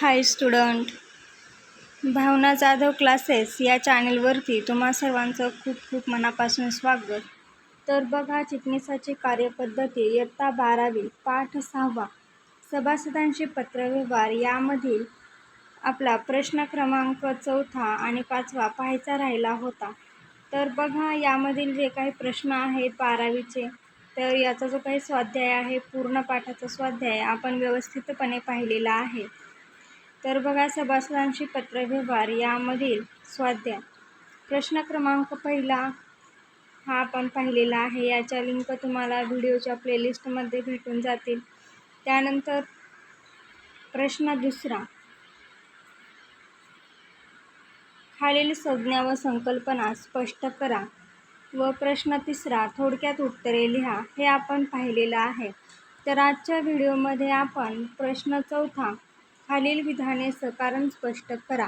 Hi student. Bhavana Jadhav classes या चॅनेलवरती तुम्हा सर्वांचं खूप खूप मनापासून स्वागत. तर बघा चिटणीसाची कार्यपद्धती इयत्ता बारावी पाठ सहावा. सभासदांशी पत्रव्यवहार यामधील आपला प्रश्न क्रमांक चौथा आणि पाचवा पाहायचा राहिला होता. तर बघा यामधील जे काही प्रश्न आहेत बारावीचे तर याचा जो काही स्वाध्याय आहे पूर्ण पाठाचा स्वाध्याय आपण व्यवस्थितपणे पाहिलेला आहे. तर बघा सभासदांशी पत्रव्यवहार यामधील स्वाध्याय. प्रश्न क्रमांक पहिला हा आपण पाहिलेला आहे. याच्या लिंक तुम्हाला व्हिडिओच्या प्लेलिस्टमध्ये भेटून जातील. त्यानंतर प्रश्न दुसरा. खालील संज्ञा व संकल्पना स्पष्ट करा व प्रश्न तिसरा थोडक्यात उत्तरे लिहा. हे आपण पाहिलेलं आहे. तर आजच्या व्हिडिओमध्ये आपण प्रश्न चौथा खालील विधाने सकारण स्पष्ट करा.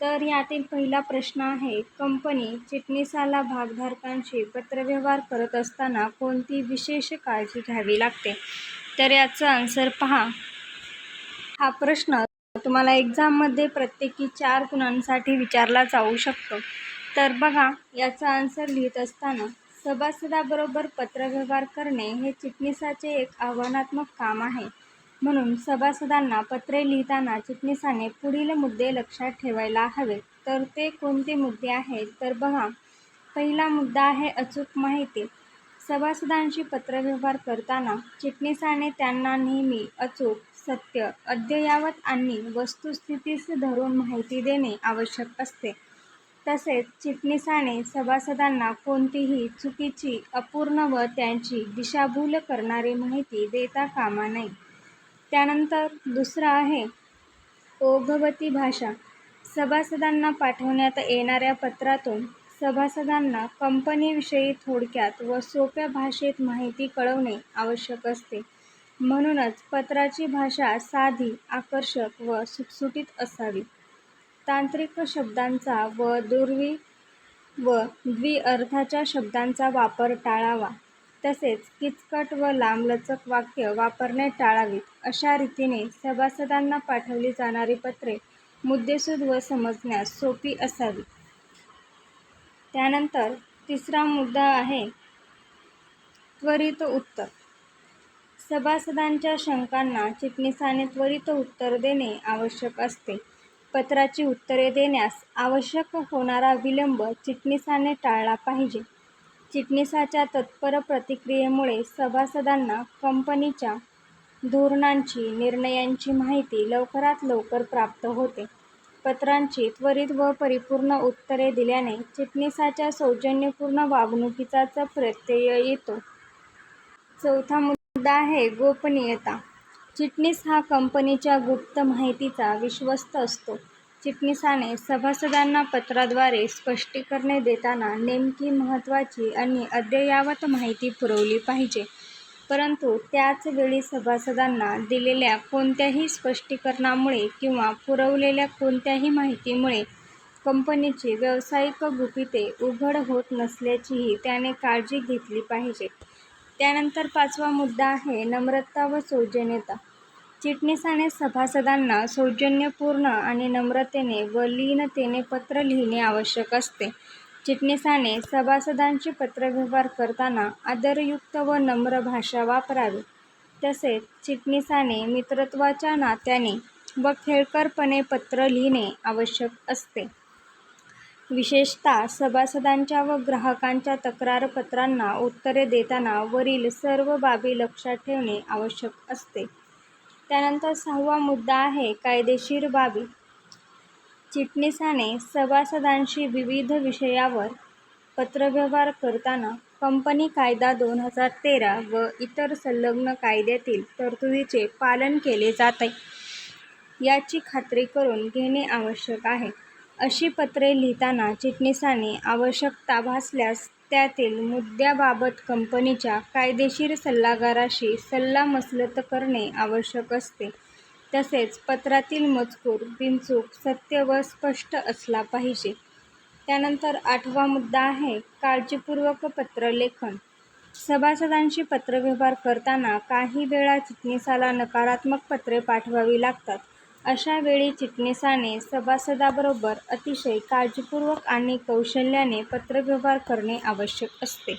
तर यातील पहिला प्रश्न आहे कंपनी चिटणीसाला भागधारकांशी पत्रव्यवहार करत असताना कोणती विशेष काळजी घ्यावी लागते? तर याचं आन्सर पहा. हा प्रश्न तुम्हाला एक्झाममध्ये प्रत्येकी चार गुणांसाठी विचारला जाऊ शकतो. तर बघा याचा आन्सर लिहित असताना सभासदाबरोबर पत्रव्यवहार करणे हे चिटणीसाचे एक आव्हानात्मक काम आहे. म्हणून सभासदांना पत्रे लिहिताना चिटणीसाने पुढील मुद्दे लक्षात ठेवायला हवे. तर ते कोणते मुद्दे आहेत? तर बघा पहिला मुद्दा आहे अचूक माहिती. सभासदांशी पत्रव्यवहार करताना चिटणीसाने त्यांना नेहमी अचूक सत्य अद्ययावत आणि वस्तुस्थितीस धरून माहिती देणे आवश्यक असते. तसेच चिटणीसाने सभासदांना कोणतीही चुकीची अपूर्ण व त्यांची दिशाभूल करणारी माहिती देता कामा नये. त्यानंतर दुसरं आहे ओघवती भाषा. सभासदांना पाठवण्यात येणाऱ्या पत्रातून सभासदांना कंपनीविषयी थोडक्यात व सोप्या भाषेत माहिती कळवणे आवश्यक असते. म्हणूनच पत्राची भाषा साधी आकर्षक व सुटसुटीत असावी. तांत्रिक शब्दांचा व दुर्वी व द्विअर्थाच्या शब्दांचा वापर टाळावा. तसेच किचकट व लांबलचक वाक्य वापरणे टाळावीत. अशा रीतीने सभासदांना पाठवली जाणारी पत्रे मुद्देसूद व समजण्यास सोपी असावी. त्यानंतर तिसरा मुद्दा आहे त्वरित उत्तर. सभासदांच्या शंकांना चिटणीसाने त्वरित उत्तर देणे आवश्यक असते. पत्राची उत्तरे देण्यास आवश्यक होणारा विलंब चिटणीसाने टाळला पाहिजे. चिटणीसाच्या तत्पर प्रतिक्रियेमुळे सभासदांना कंपनीच्या धोरणांची निर्णयांची माहिती लवकरात लवकर प्राप्त होते. पत्रांची त्वरित व परिपूर्ण उत्तरे दिल्याने चिटणीसाच्या सौजन्यपूर्ण वागणुकीचाच प्रत्यय येतो. चौथा मुद्दा आहे गोपनीयता. चिटणीस हा कंपनीच्या गुप्त माहितीचा विश्वस्त असतो. चिटणीसाने सभासदांना पत्राद्वारे स्पष्टीकरणे देताना नेमकी महत्त्वाची आणि अद्ययावत माहिती पुरवली पाहिजे. परंतु त्याच वेळी सभासदांना दिलेल्या कोणत्याही स्पष्टीकरणामुळे किंवा पुरवलेल्या कोणत्याही माहितीमुळे कंपनीची व्यावसायिक गुपिते उघड होत नसल्याचीही त्याने काळजी घेतली पाहिजे. त्यानंतर पाचवा मुद्दा आहे नम्रता व सौजन्यता. चिटणीसाने सभासदांना सौजन्यपूर्ण आणि नम्रतेने व लीनतेने पत्र लिहिणे आवश्यक असते. चिटणीसाने सभासदांशी पत्रव्यवहार करताना आदरयुक्त व नम्र भाषा वापरावी. तसेच चिटणीसाने मित्रत्वाच्या नात्याने व खेळकरपणे पत्र लिहिणे आवश्यक असते. विशेषतः सभासदांच्या व ग्राहकांच्या तक्रारपत्रांना उत्तरे देताना वरील सर्व बाबी लक्षात ठेवणे आवश्यक असते. त्यानंतर सहावा मुद्दा आहे कायदेशीर बाबी. चिटणीसाने सभासदांशी विविध विषयावर पत्रव्यवहार करताना कंपनी कायदा दोन हजार तेरा व इतर संलग्न कायद्यातील तरतुदीचे पालन केले जाते. याची खात्री करून घेणे आवश्यक आहे. अशी पत्रे लिहिताना चिटणीसाने आवश्यकता भासल्यास त्यातील मुद्द्याबाबत कंपनीच्या कायदेशीर सल्लागाराशी सल्लामसलत करणे आवश्यक असते. तसेच पत्रातील मजकूर बिनचूक सत्य व स्पष्ट असला पाहिजे. त्यानंतर आठवा मुद्दा आहे काळजीपूर्वक पत्रलेखन सभासदांशी पत्रव्यवहार करताना काही वेळा चिटणीसाला नकारात्मक पत्रे पाठवावी लागतात. अशावेळी चिटणीसाने सभासदाबरोबर अतिशय काळजीपूर्वक आणि कौशल्याने पत्रव्यवहार करणे आवश्यक असते.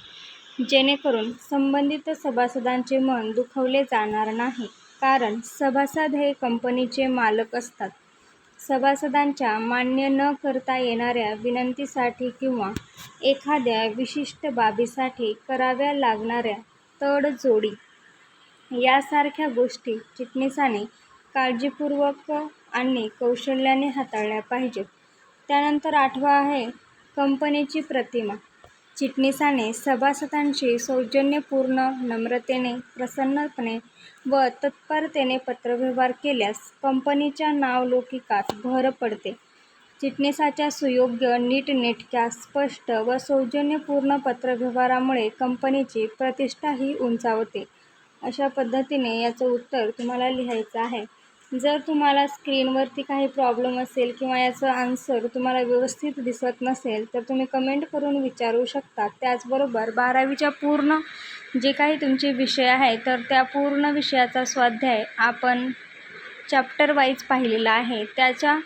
जेणेकरून संबंधित सभासदांचे मन दुखवले जाणार नाही. कारण सभासद हे कंपनीचे मालक असतात. सभासदांच्या मान्य न करता येणाऱ्या विनंतीसाठी किंवा एखाद्या विशिष्ट बाबीसाठी कराव्या लागणाऱ्या तडजोडी यासारख्या गोष्टी चिटणीसाने काळजीपूर्वक आणि कौशल्याने हाताळल्या पाहिजेत. त्यानंतर आठवा आहे कंपनीची प्रतिमा. चिटणीसाने सभासदांशी सौजन्यपूर्ण नम्रतेने प्रसन्नपणे व तत्परतेने पत्रव्यवहार केल्यास कंपनीच्या नावलौकिकात भर पडते. चिटणीसाच्या सुयोग्य नीटनेटक्या स्पष्ट व सौजन्यपूर्ण पत्रव्यवहारामुळे कंपनीची प्रतिष्ठाही उंचावते. अशा पद्धतीने याचं उत्तर तुम्हाला लिहायचं आहे. जर तुम्हाला स्क्रीनवरती काही प्रॉब्लेम असेल किंवा याचं आन्सर तुम्हाला व्यवस्थित दिसत नसेल तर तुम्ही कमेंट करून विचारू शकता. त्याचबरोबर बारावीच्या पूर्ण जे काही तुमचे विषय आहे तर त्या पूर्ण विषयाचा स्वाध्याय आपण चॅप्टर वाईज पाहिलेला आहे. त्याच्या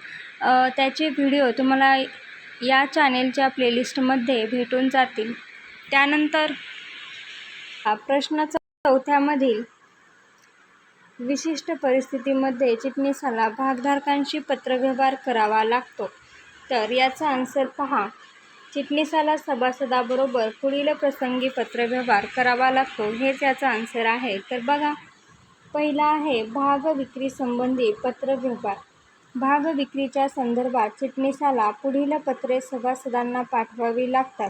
त्याचे व्हिडिओ तुम्हाला या चॅनेलच्या प्लेलिस्टमध्ये भेटून जातील. त्यानंतर प्रश्नाचा चौथ्यामधील विशिष्ट परिस्थितीमध्ये चिटणीसाला भागधारकांशी पत्रव्यवहार करावा लागतो. तर याचा आन्सर पहा. चिटणीसाला सभासदाबरोबर पुढील प्रसंगी पत्रव्यवहार करावा लागतो हेच याचा आन्सर आहे. तर बघा. पहिला आहे भाग विक्री संबंधी पत्रव्यवहार. भाग विक्रीच्या संदर्भात चिटणीसाला पुढील पत्रे सभासदांना पाठवावी लागतात.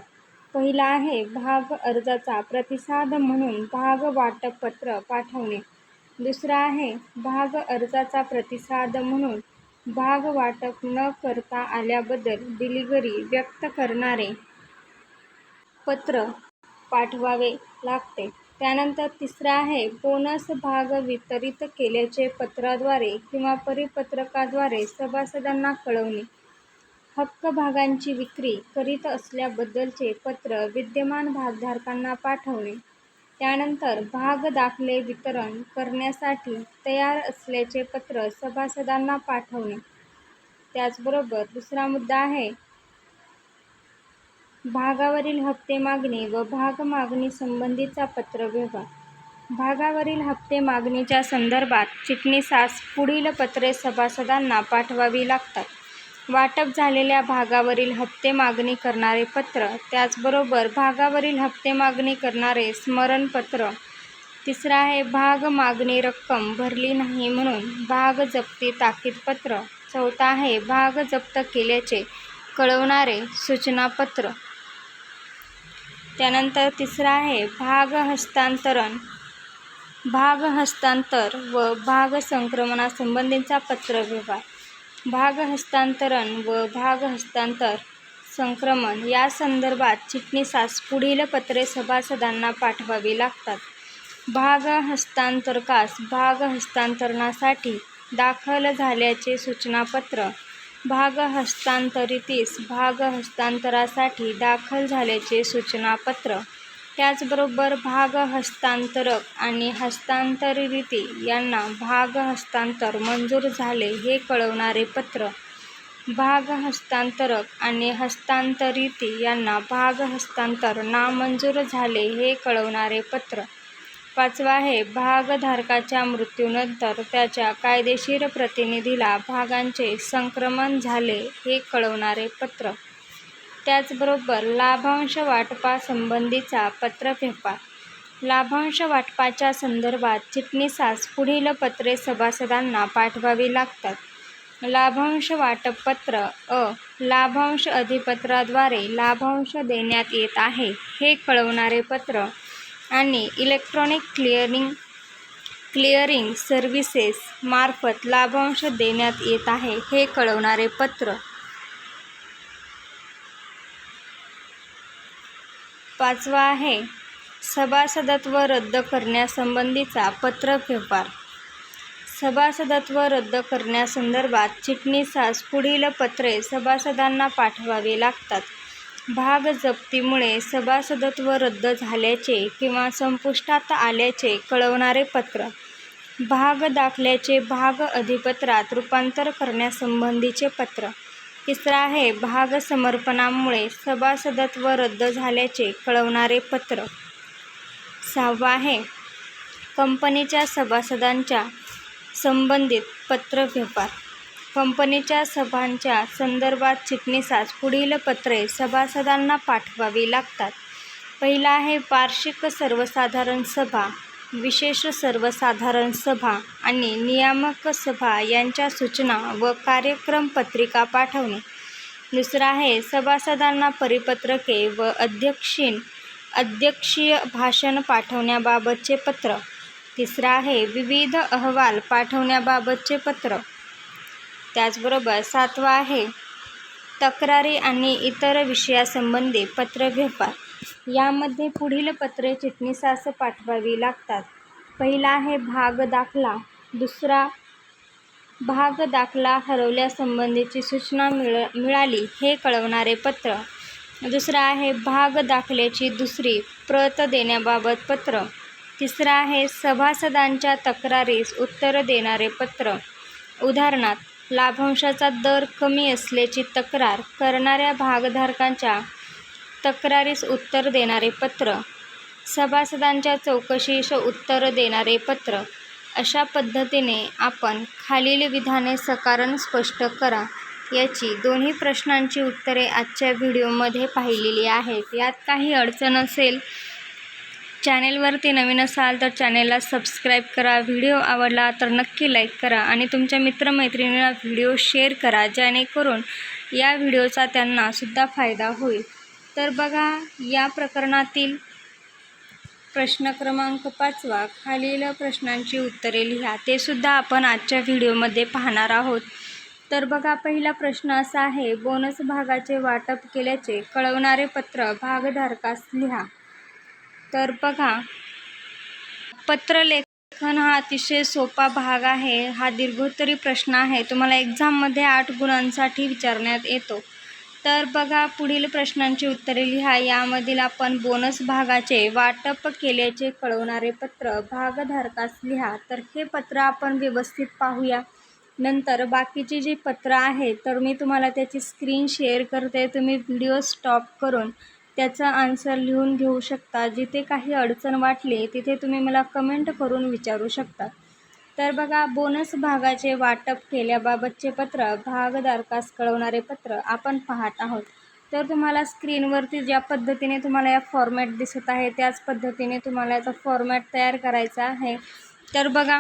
पहिला आहे भाग अर्जाचा प्रतिसाद म्हणून भाग वाटप पत्र पाठवणे. दुसरा आहे भाग अर्जाचा प्रतिसाद म्हणून भाग वाटप न करता आल्याबद्दल दिलगिरी व्यक्त करणारे पत्र पाठवावे लागते. त्यानंतर तिसरा आहे बोनस भाग वितरित केल्याचे पत्राद्वारे किंवा परिपत्रकाद्वारे सभासदांना कळवणे. हक्क भागांची विक्री करीत असल्याबद्दलचे पत्र विद्यमान भागधारकांना पाठवणे. त्यानंतर भाग दाखले वितरण करण्यासाठी तयार असल्याचे पत्र सभासदांना पाठवणे. त्याचबरोबर दुसरा मुद्दा आहे भागावरील हप्ते मागणी व भाग मागणी संबंधीचा पत्रव्यवहार. भागावरील हप्ते मागणीच्या संदर्भात चिटणीसास पुढील पत्रे सभासदांना पाठवावी लागतात. वाटप झालेल्या भागावरील हप्ते मागणी करणारे पत्र त्याचबरोबर भागावरील हप्ते मागणी करणारे स्मरणपत्र. तिसरा आहे भाग मागणी रक्कम भरली नाही म्हणून भाग जप्ती ताकीदपत्र चौथा आहे भाग जप्त केल्याचे कळवणारे सूचनापत्र. त्यानंतर तिसरा आहे भाग हस्तांतरण. भाग हस्तांतर व भाग संक्रमणासंबंधीचा पत्रव्यवहार. भाग हस्तांतरण व भाग हस्तांतर संक्रमण या संदर्भात चिटणीसास पुढील पत्रे सभासदांना पाठवावी लागतात. भाग हस्तांतरकास भाग हस्तांतरणासाठी दाखल झाल्याचे सूचनापत्र भाग हस्तांतरितीस भाग हस्तांतरासाठी दाखल झाल्याचे सूचनापत्र त्याचबरोबर भाग हस्तांतरक आणि हस्तांतरिती यांना भाग हस्तांतर मंजूर झाले हे कळवणारे पत्र. भाग हस्तांतरक आणि हस्तांतरिती यांना भाग हस्तांतर नामंजूर झाले हे कळवणारे पत्र. पाचवा आहे भागधारकाच्या मृत्यूनंतर त्याच्या कायदेशीर प्रतिनिधीला भागांचे संक्रमण झाले हे कळवणारे पत्र. त्याचबरोबर लाभांश वाटपासंबंधीचा पत्रव्यवहार लाभांश वाटपाच्या संदर्भात चिटणीसास पुढील पत्रे सभासदांना पाठवावी लागतात. लाभांश वाटप पत्र अ. लाभांश अधिपत्राद्वारे लाभांश देण्यात येत आहे हे कळवणारे पत्र आणि इलेक्ट्रॉनिक क्लिअरिंग क्लिअरिंग सर्व्हिसेस मार्फत लाभांश देण्यात येत आहे हे कळवणारे पत्र पाचवा आहे सभासदत्व रद्द करण्यासंबंधीचा पत्रव्यवहार. सभासदत्व रद्द करण्यासंदर्भात चिटणीसास पुढील पत्रे सभासदांना पाठवावी लागतात. भाग जप्तीमुळे सभासदत्व रद्द झाल्याचे किंवा संपुष्टात आल्याचे कळवणारे पत्र. भाग दाखल्याचे भाग अधिपत्रात रूपांतर करण्यासंबंधीचे पत्र. तिसरा आहे भाग समर्पणामुळे सभासदत्व रद्द झाल्याचे कळवणारे पत्र. सहावा आहे कंपनीच्या सभासदांच्या संबंधित पत्रव्यवहार. कंपनीच्या सभांच्या संदर्भात चिटणीसास पुढील पत्रे सभासदांना पाठवावी लागतात. पहिला आहे वार्षिक सर्वसाधारण सभा. विशेष सर्वसाधारण सभा आणि नियामक सभा यांच्या सूचना व कार्यक्रम पत्रिका पाठवणे. दुसरं आहे सभासदांना परिपत्रके व अध्यक्षीण अध्यक्षीय भाषण पाठवण्याबाबतचे पत्र. तिसरं आहे विविध अहवाल पाठवण्याबाबतचे पत्र. त्याचबरोबर सातवा आहे तक्रारी आणि इतर विषयासंबंधी पत्रव्यवहार यामध्ये पुढील पत्रे चिटणीसास पाठवावी लागतात. पहिला आहे भाग दाखला. दुसरा भाग दाखला हरवल्यासंबंधीची सूचना मिळ मिळाली हे कळवणारे पत्र. दुसरं आहे भाग दाखल्याची दुसरी प्रत देण्याबाबत पत्र. तिसरा आहे सभासदांच्या तक्रारीस उत्तर देणारे पत्र. उदाहरणार्थ लाभांशाचा दर कमी असल्याची तक्रार करणाऱ्या भागधारकांच्या तक्रारीस उत्तर देणारे पत्र. सभासदांच्या चौकशीस उत्तर देणारे पत्र. अशा पद्धतीने आपण खालील विधाने सकारण स्पष्ट करा. याची दोन्ही प्रश्नांची उत्तरे आजच्या व्हिडिओमध्ये पाहिलेली आहेत. यात काही अडचण असेल चॅनेलवरती नवीन असाल तर चॅनेलला सबस्क्राईब करा. व्हिडिओ आवडला तर नक्की लाईक करा आणि तुमच्या मित्रमैत्रिणींना व्हिडिओ शेअर करा जेणेकरून या व्हिडिओचा त्यांनासुद्धा फायदा होईल. तर बघा या प्रकरणातील प्रश्न क्रमांक पाचवा खालील प्रश्नांची उत्तरे लिहा. ते सुद्धा आपण आजच्या व्हिडिओमध्ये पाहणार आहोत. तर बघा पहिला प्रश्न असा आहे बोनस भागाचे वाटप केल्याचे कळवणारे पत्र भागधारकास लिहा. तर बघा पत्रलेखन हा अतिशय सोपा भाग आहे. हा दीर्घोत्तरी प्रश्न आहे. तुम्हाला एक्झाममध्ये आठ गुणांसाठी विचारण्यात येतो. तर बघा पुढील प्रश्नांची उत्तरे लिहा. यामधील आपण बोनस भागाचे वाटप केल्याचे कळवणारे पत्र भागधारकास लिहा. तर हे पत्र आपण व्यवस्थित पाहूया. नंतर बाकीची जी पत्र आहेत तर मी तुम्हाला त्याची स्क्रीन शेअर करते. तुम्ही व्हिडिओ स्टॉप करून त्याचा आन्सर लिहून घेऊ शकता. जिथे काही अडचण वाटली तिथे तुम्ही मला कमेंट करून विचारू शकता. तर बघा बोनस भागाचे वाटप केल्याबाबतचे पत्र भागधारकास कळवणारे पत्र आपण पाहत आहोत. तर तुम्हाला स्क्रीनवरती ज्या पद्धतीने तुम्हाला या फॉर्मॅट दिसत आहे त्याच पद्धतीने तुम्हाला याचा फॉर्मॅट तयार करायचा आहे. तर बघा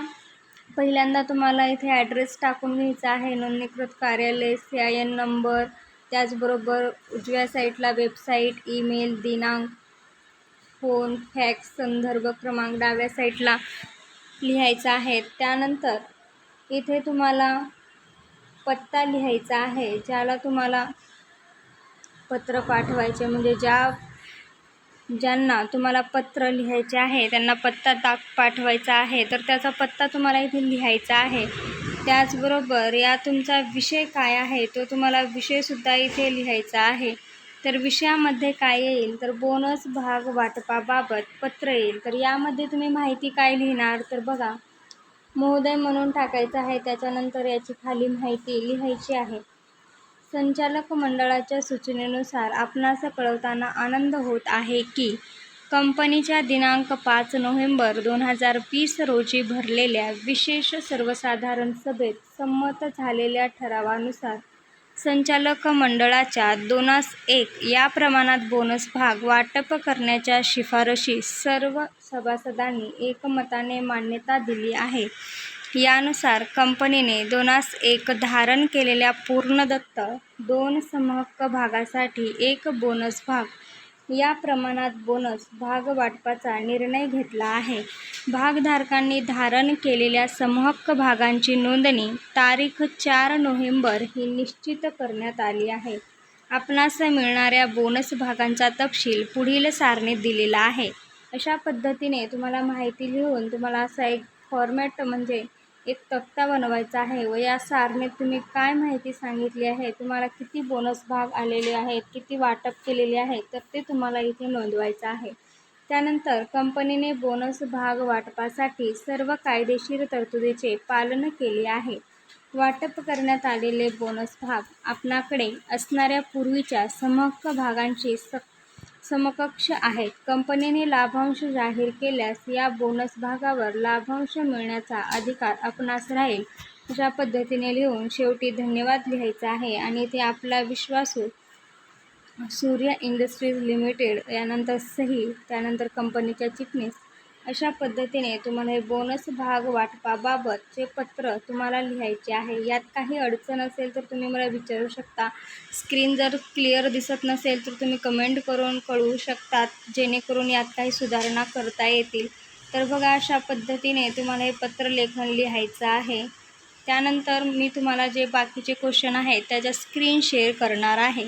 पहिल्यांदा तुम्हाला इथे ॲड्रेस टाकून घ्यायचा आहे नोंदणीकृत कार्यालय सी आय एन नंबर त्याचबरोबर उजव्या साईटला वेबसाईट ईमेल दिनांक फोन फॅक्स संदर्भ क्रमांक डाव्या साईटला लिहायचा आहे. त्यानंतर इथे तुम्हाला पत्ता लिहायचा आहे ज्याला तुम्हाला पत्र पाठवायचे. म्हणजे ज्या ज्यांना तुम्हाला पत्र लिहायचे आहे त्यांना पत्ता टाक पाठवायचा आहे. तर त्याचा पत्ता तुम्हाला इथे लिहायचा आहे. त्याचबरोबर या तुमचा विषय काय आहे तो तुम्हाला विषयसुद्धा इथे लिहायचा आहे. तर विषयामध्ये काय येईल? तर बोनस भाग वाटपाबाबत पत्र येईल. तर यामध्ये तुम्ही माहिती काय लिहिणार? तर बघा. महोदय म्हणून टाकायचं आहे. त्याच्यानंतर याची खाली माहिती लिहायची आहे. संचालक मंडळाच्या सूचनेनुसार आपणास कळवताना आनंद होत आहे की कंपनीच्या दिनांक पाच नोव्हेंबर दोन हजार वीस रोजी भरलेल्या विशेष सर्वसाधारण सभेत संमत झालेल्या ठरावानुसार संचालक मंडळाच्या दोनास एक या प्रमाणात बोनस भाग वाटप करण्याच्या शिफारशी सर्व सभासदांनी एकमताने मान्यता दिली आहे. यानुसार कंपनीने दोनास एक धारण केलेल्या पूर्णदत्त दोन समहक्क भागासाठी एक बोनस भाग या प्रमाणात बोनस भागवाटपाचा निर्णय घेतला आहे. भागधारकांनी धारण केलेल्या समहक्क भागांची नोंदणी तारीख चार नोव्हेंबर ही निश्चित करण्यात आली आहे. आपणास मिळणाऱ्या बोनस भागांचा तपशील पुढील सारणीत दिलेला आहे. अशा पद्धतीने तुम्हाला माहिती लिहून तुम्हाला असा एक फॉर्मॅट म्हणजे एक तक्ता बनवायचा आहे. व या सारणीत तुम्ही काय माहिती सांगितली आहे? तुम्हाला किती बोनस भाग आलेले आहेत? किती वाटप केलेले आहे? तर ते तुम्हाला इथे नोंदवायचं आहे. त्यानंतर कंपनीने बोनस भाग वाटपासाठी सर्व कायदेशीर तरतुदीचे पालन केले आहे. वाटप करण्यात आलेले बोनस भाग आपणाकडे असणाऱ्या पूर्वीच्या समहक्क भागांची स समकक्ष आहेत. कंपनीने लाभांश जाहीर केल्यास या बोनस भागावर लाभांश मिळण्याचा अधिकार आपणास राहील. अशा पद्धतीने लिहून शेवटी धन्यवाद लिहायचा आहे आणि ते आपला विश्वासू सूर्य इंडस्ट्रीज लिमिटेड यानंतर सही त्यानंतर कंपनीच्या चिटणीस अशा पद्धतीने तुम्हाला हे बोनस भाग वाटपाबाबतचे पत्र तुम्हाला लिहायचे आहे. यात काही अडचण असेल तर तुम्ही मला विचारू शकता. स्क्रीन जर क्लिअर दिसत नसेल तर तुम्ही कमेंट करून कळवू शकतात जेणेकरून यात काही सुधारणा करता येतील. तर बघा अशा पद्धतीने तुम्हाला हे पत्र लेखन लिहायचं आहे. त्यानंतर मी तुम्हाला जे बाकीचे क्वेश्चन आहेत त्याच्या स्क्रीन शेअर करणार आहे.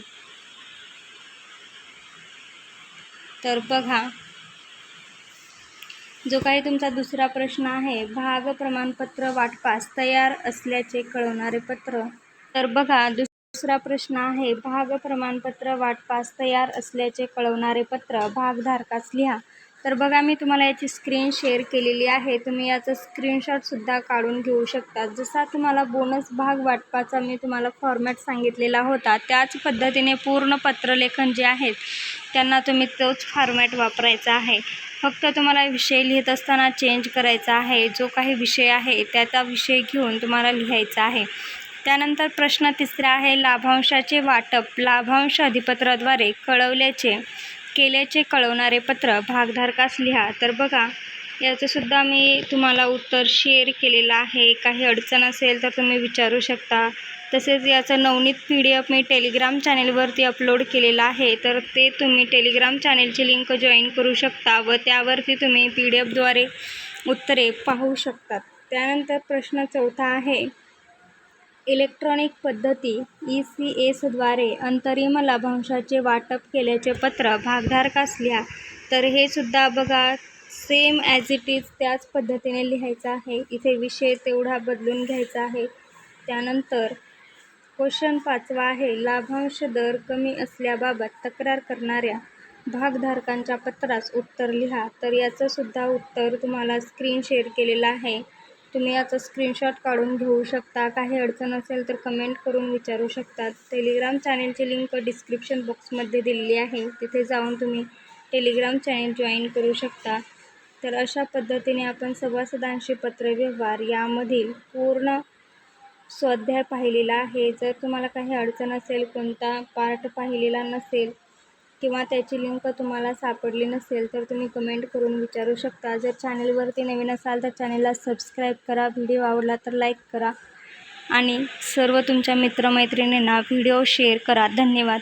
तर बघा जो काही तुमचा दुसरा प्रश्न आहे भाग प्रमाणपत्र वाटपास तयार असल्याचे कळवणारे पत्र. तर बघा दुसरा प्रश्न आहे भाग प्रमाणपत्र वाटपास तयार असल्याचे कळवणारे पत्र भागधारकास लिहा. तर बघा मी तुम्हाला याची स्क्रीन शेअर केलेली आहे. तुम्ही याचं स्क्रीनशॉटसुद्धा काढून घेऊ शकता. जसा तुम्हाला बोनस भाग वाटपाचा मी तुम्हाला फॉर्मॅट सांगितलेला होता त्याच पद्धतीने पूर्ण पत्रलेखन जे आहेत त्यांना तुम्ही तोच फॉर्मॅट वापरायचा आहे. फक्त तुम्हाला विषय लिहित असताना चेंज करायचा आहे. जो काही विषय आहे त्याचा विषय घेऊन तुम्हाला लिहायचा आहे. त्यानंतर प्रश्न तिसरा आहे लाभांशाचे वाटप. लाभांश अधिपत्राद्वारे कळवल्याचे केल्याचे कळवणारे पत्र भागधारकास लिहा. तर बघा याचंसुद्धा मी तुम्हाला उत्तर शेअर केलेलं आहे. काही अडचण असेल तर तुम्ही विचारू शकता. तसेच याचं नवनीत पी डी एफ मी टेलिग्राम चॅनेलवरती अपलोड केलेलं आहे. तर ते तुम्ही टेलिग्राम चॅनेलची लिंक जॉईन करू शकता व त्यावरती तुम्ही पी डी एफद्वारे उत्तरे पाहू शकतात. त्यानंतर प्रश्न चौथा आहे. इलेक्ट्रॉनिक पद्धती ई सी एसद्वारे अंतरिम लाभांशाचे वाटप केल्याचे पत्र भागधारक असल्या तर हे सुद्धा बघा सेम ॲज इट इज त्याच पद्धतीने लिहायचं आहे. इथे विषय तेवढा बदलून घ्यायचा आहे. त्यानंतर क्वेश्चन पाचवा आहे लाभांश दर कमी असल्याबाबत तक्रार करणाऱ्या भागधारकांच्या पत्रास उत्तर लिहा. तर याचंसुद्धा उत्तर तुम्हाला स्क्रीन शेअर केलेलं आहे. तुम्ही याचा स्क्रीनशॉट काढून घेऊ शकता. काही अडचण असेल तर कमेंट करून विचारू शकतात टेलिग्राम चॅनेलची लिंक डिस्क्रिप्शन बॉक्समध्ये दिलेली आहे. तिथे जाऊन तुम्ही टेलिग्राम चॅनेल जॉईन करू शकता. तर अशा पद्धतीने आपण सभासदांशी पत्रव्यवहार यामधील पूर्ण स्वाध्याय पाहिलेला आहे. जर तुम्हाला काही अडचण असेल कोणता पार्ट पाहिलेला नसेल किंवा त्याची लिंक तुम्हाला सापडली नसेल तर तुम्ही कमेंट करून विचारू शकता. जर चॅनलवरती नवीन असाल तर चॅनलला सबस्क्राईब करा. व्हिडिओ आवडला तर लाईक करा. आणि सर्व तुमच्या मित्रमैत्रिणींना व्हिडिओ शेअर करा. धन्यवाद.